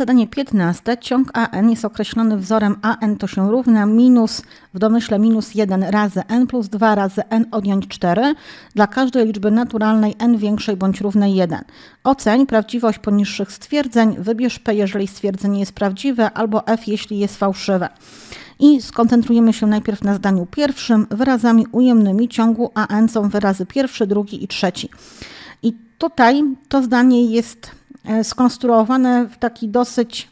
zadanie 15. Ciąg AN jest określony wzorem AN to się równa minus, w domyśle minus 1 razy n plus 2 razy n odjąć 4 dla każdej liczby naturalnej n większej bądź równej 1. Oceń prawdziwość poniższych stwierdzeń, wybierz P, jeżeli stwierdzenie jest prawdziwe, albo F, jeśli jest fałszywe. I skoncentrujemy się najpierw na zdaniu pierwszym. Wyrazami ujemnymi ciągu AN są wyrazy pierwszy, drugi i trzeci. I tutaj to zdanie jest skonstruowane w taki dosyć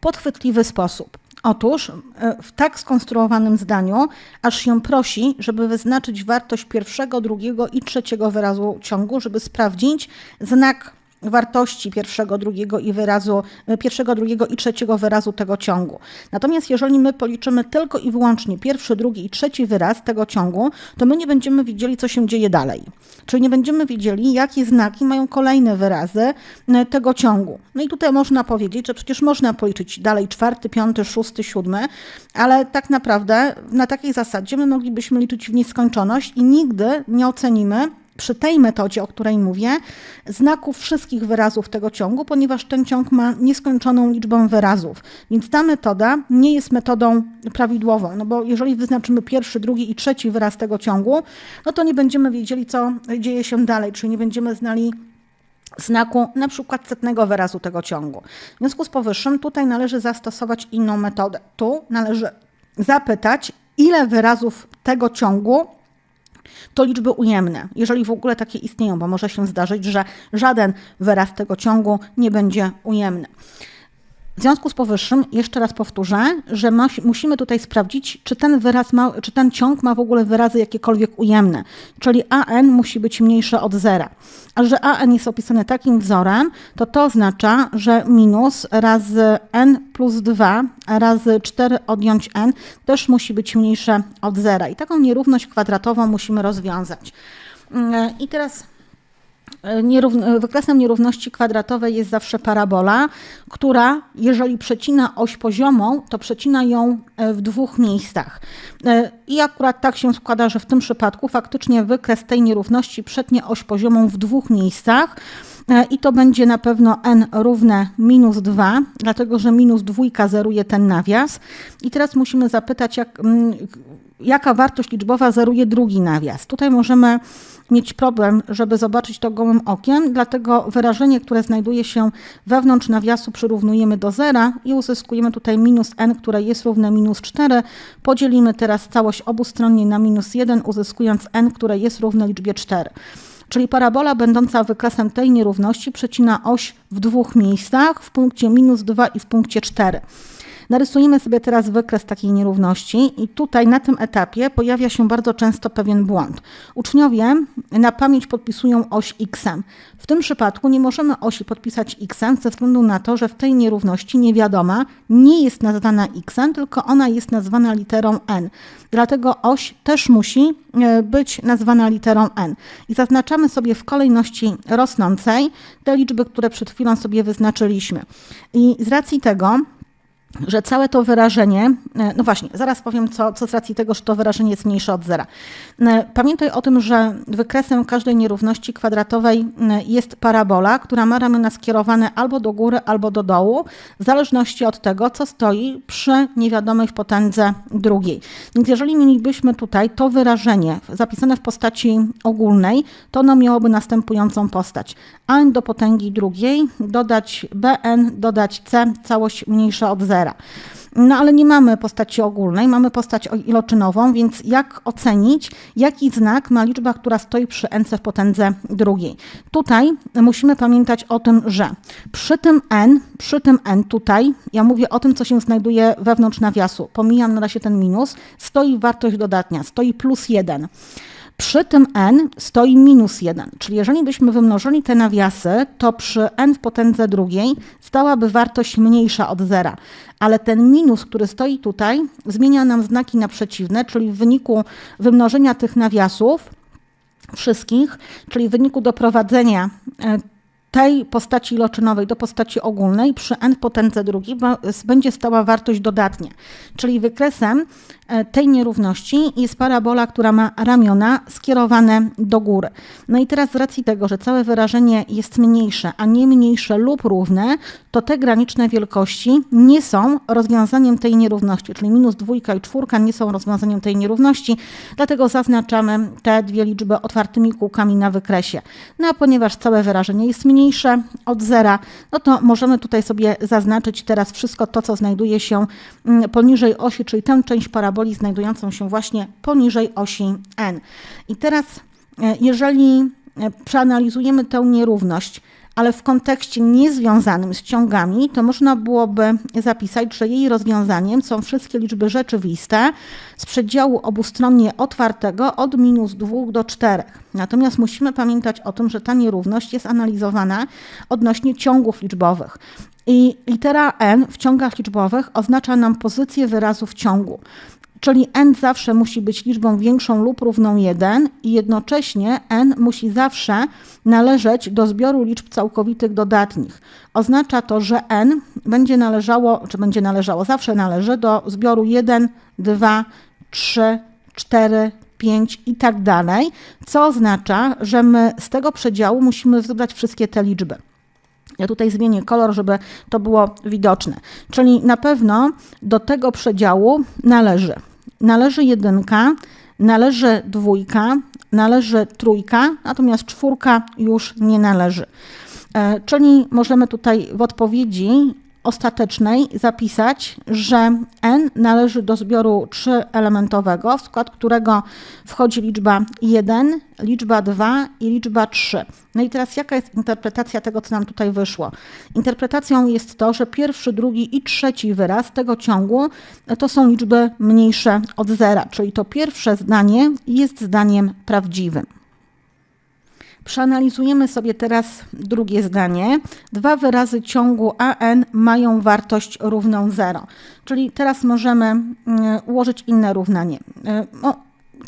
podchwytliwy sposób. Otóż e, w tak skonstruowanym zdaniu aż się prosi, żeby wyznaczyć wartość pierwszego, drugiego i trzeciego wyrazu ciągu, żeby sprawdzić znak wartości pierwszego, drugiego i wyrazu, e, pierwszego, drugiego i trzeciego wyrazu tego ciągu. Natomiast jeżeli my policzymy tylko i wyłącznie pierwszy, drugi i trzeci wyraz tego ciągu, to my nie będziemy widzieli, co się dzieje dalej. Czyli nie będziemy wiedzieli, jakie znaki mają kolejne wyrazy e, tego ciągu. No i tutaj można powiedzieć, że przecież można policzyć dalej czwarty, piąty, szósty, siódmy, ale tak naprawdę na takiej zasadzie my moglibyśmy liczyć w nieskończoność i nigdy nie ocenimy, przy tej metodzie, o której mówię, znaków wszystkich wyrazów tego ciągu, ponieważ ten ciąg ma nieskończoną liczbę wyrazów. Więc ta metoda nie jest metodą prawidłową, no bo jeżeli wyznaczymy pierwszy, drugi i trzeci wyraz tego ciągu, no to nie będziemy wiedzieli, co dzieje się dalej, czyli nie będziemy znali znaku na przykład setnego wyrazu tego ciągu. W związku z powyższym tutaj należy zastosować inną metodę. Tu należy zapytać, ile wyrazów tego ciągu to liczby ujemne, jeżeli w ogóle takie istnieją, bo może się zdarzyć, że żaden wyraz tego ciągu nie będzie ujemny. W związku z powyższym, jeszcze raz powtórzę, że musimy tutaj sprawdzić, czy ten wyraz ma, czy ten ciąg ma w ogóle wyrazy jakiekolwiek ujemne, czyli an musi być mniejsze od zera. A że an jest opisane takim wzorem, to to oznacza, że minus razy n plus 2 razy 4 odjąć n też musi być mniejsze od zera. I taką nierówność kwadratową musimy rozwiązać. I teraz Wykresem nierówności kwadratowej jest zawsze parabola, która, jeżeli przecina oś poziomą, to przecina ją e, w dwóch miejscach. E, I akurat tak się składa, że w tym przypadku faktycznie wykres tej nierówności przetnie oś poziomą w dwóch miejscach. E, I to będzie na pewno n równe minus 2, dlatego że minus dwójka zeruje ten nawias. I teraz musimy zapytać, jak, jaka wartość liczbowa zeruje drugi nawias. Tutaj możemy mieć problem, żeby zobaczyć to gołym okiem, dlatego wyrażenie, które znajduje się wewnątrz nawiasu przyrównujemy do zera i uzyskujemy tutaj minus n, które jest równe minus 4. Podzielimy teraz całość obustronnie na minus 1, uzyskując n, które jest równe liczbie 4. Czyli parabola będąca wykresem tej nierówności przecina oś w dwóch miejscach, w punkcie minus 2 i w punkcie 4. Narysujemy sobie teraz wykres takiej nierówności i tutaj na tym etapie pojawia się bardzo często pewien błąd. Uczniowie na pamięć podpisują oś x. W tym przypadku nie możemy osi podpisać x ze względu na to, że w tej nierówności niewiadoma nie jest nazwana x, tylko ona jest nazwana literą n. Dlatego oś też musi e, być nazwana literą n. I zaznaczamy sobie w kolejności rosnącej te liczby, które przed chwilą sobie wyznaczyliśmy. I z racji tego, że całe to wyrażenie, e, no właśnie, zaraz powiem, co, co z racji tego, że to wyrażenie jest mniejsze od zera. E, pamiętaj o tym, że wykresem każdej nierówności kwadratowej e, jest parabola, która ma ramiona skierowane albo do góry, albo do dołu, w zależności od tego, co stoi przy niewiadomej w potędze drugiej. Więc jeżeli mielibyśmy tutaj to wyrażenie zapisane w postaci ogólnej, to ono miałoby następującą postać. a do potęgi drugiej, dodać bn, dodać c, całość mniejsza od zera. No ale nie mamy postaci ogólnej, mamy postać iloczynową, więc jak ocenić, jaki znak ma liczba, która stoi przy n w potędze drugiej? Tutaj musimy pamiętać o tym, że przy tym n, przy tym n tutaj, ja mówię o tym, co się znajduje wewnątrz nawiasu, pomijam na razie ten minus, stoi wartość dodatnia, stoi plus 1. Przy tym n stoi minus 1, czyli jeżeli byśmy wymnożyli te nawiasy, to przy n w potędze drugiej stałaby wartość mniejsza od zera. Ale ten minus, który stoi tutaj, zmienia nam znaki na przeciwne, czyli w wyniku wymnożenia tych nawiasów wszystkich, czyli w wyniku doprowadzenia e, tej postaci iloczynowej do postaci ogólnej przy n potędze drugiej będzie stała wartość dodatnia. Czyli wykresem e, tej nierówności jest parabola, która ma ramiona skierowane do góry. No i teraz z racji tego, że całe wyrażenie jest mniejsze, a nie mniejsze lub równe, to te graniczne wielkości nie są rozwiązaniem tej nierówności, czyli minus dwójka i czwórka nie są rozwiązaniem tej nierówności, dlatego zaznaczamy te dwie liczby otwartymi kółkami na wykresie. No a ponieważ całe wyrażenie jest mniejsze od zera, no to możemy tutaj sobie zaznaczyć teraz wszystko to, co znajduje się mm, poniżej osi, czyli tę część paraboli znajdującą się właśnie poniżej osi n. I teraz, e, jeżeli e, przeanalizujemy tę nierówność, ale w kontekście niezwiązanym z ciągami, to można byłoby zapisać, że jej rozwiązaniem są wszystkie liczby rzeczywiste z przedziału obustronnie otwartego od minus 2 do 4. Natomiast musimy pamiętać o tym, że ta nierówność jest analizowana odnośnie ciągów liczbowych. I litera n w ciągach liczbowych oznacza nam pozycję wyrazu w ciągu. Czyli n zawsze musi być liczbą większą lub równą 1 i jednocześnie n musi zawsze należeć do zbioru liczb całkowitych dodatnich. Oznacza to, że n będzie należało, czy będzie należało, zawsze należy do zbioru 1, 2, 3, 4, 5 i tak dalej, co oznacza, że my z tego przedziału musimy wybrać wszystkie te liczby. Ja tutaj zmienię kolor, żeby to było widoczne. Czyli na pewno do tego przedziału należy należy jedynka, należy dwójka, należy trójka, natomiast czwórka już nie należy. E, czyli możemy tutaj w odpowiedzi ostatecznej zapisać, że n należy do zbioru trzyelementowego, w skład którego wchodzi liczba 1, liczba 2 i liczba 3. No i teraz jaka jest interpretacja tego, co nam tutaj wyszło? Interpretacją jest to, że pierwszy, drugi i trzeci wyraz tego ciągu to są liczby mniejsze od zera, czyli to pierwsze zdanie jest zdaniem prawdziwym. Przeanalizujemy sobie teraz drugie zdanie. Dwa wyrazy ciągu an mają wartość równą 0. Czyli teraz możemy mm, ułożyć inne równanie. No,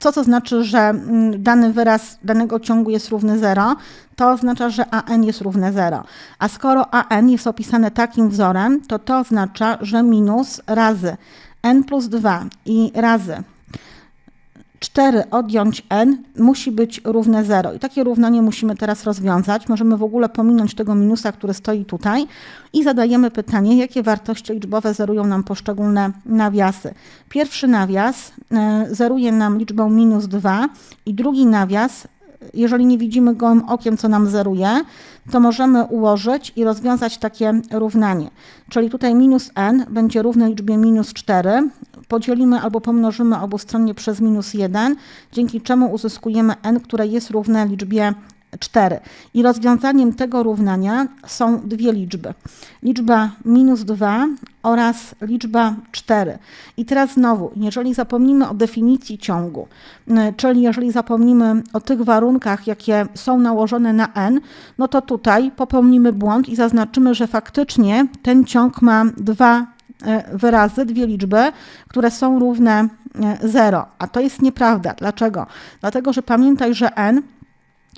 co to znaczy, że mm, dany wyraz danego ciągu jest równy 0? To oznacza, że an jest równe 0. A skoro an jest opisane takim wzorem, to to oznacza, że minus razy n plus 2 i razy 4 odjąć n musi być równe 0. I takie równanie musimy teraz rozwiązać. Możemy w ogóle pominąć tego minusa, który stoi tutaj i zadajemy pytanie, jakie wartości liczbowe zerują nam poszczególne nawiasy. Pierwszy nawias e, zeruje nam liczbą minus 2 i drugi nawias jeżeli nie widzimy gołym okiem, co nam zeruje, to możemy ułożyć i rozwiązać takie równanie. Czyli tutaj minus n będzie równe liczbie minus 4. Podzielimy albo pomnożymy obustronnie przez minus 1, dzięki czemu uzyskujemy n, które jest równe liczbie 4. I rozwiązaniem tego równania są dwie liczby. Liczba minus 2 oraz liczba 4. I teraz znowu, jeżeli zapomnimy o definicji ciągu, czyli jeżeli zapomnimy o tych warunkach, jakie są nałożone na n, no to tutaj popełnimy błąd i zaznaczymy, że faktycznie ten ciąg ma dwa wyrazy, dwie liczby, które są równe 0. E, A to jest nieprawda. Dlaczego? Dlatego, że pamiętaj, że n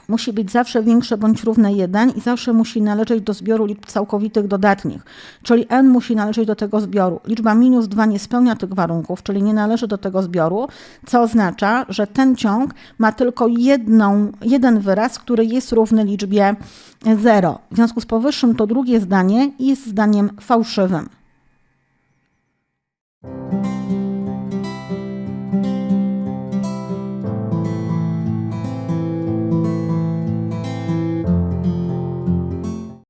musi być zawsze większe bądź równe 1 i zawsze musi należeć do zbioru liczb całkowitych dodatnich, czyli n musi należeć do tego zbioru. Liczba minus 2 nie spełnia tych warunków, czyli nie należy do tego zbioru, co oznacza, że ten ciąg ma tylko jedną, jeden wyraz, który jest równy liczbie 0. W związku z powyższym to drugie zdanie jest zdaniem fałszywym. Thank you.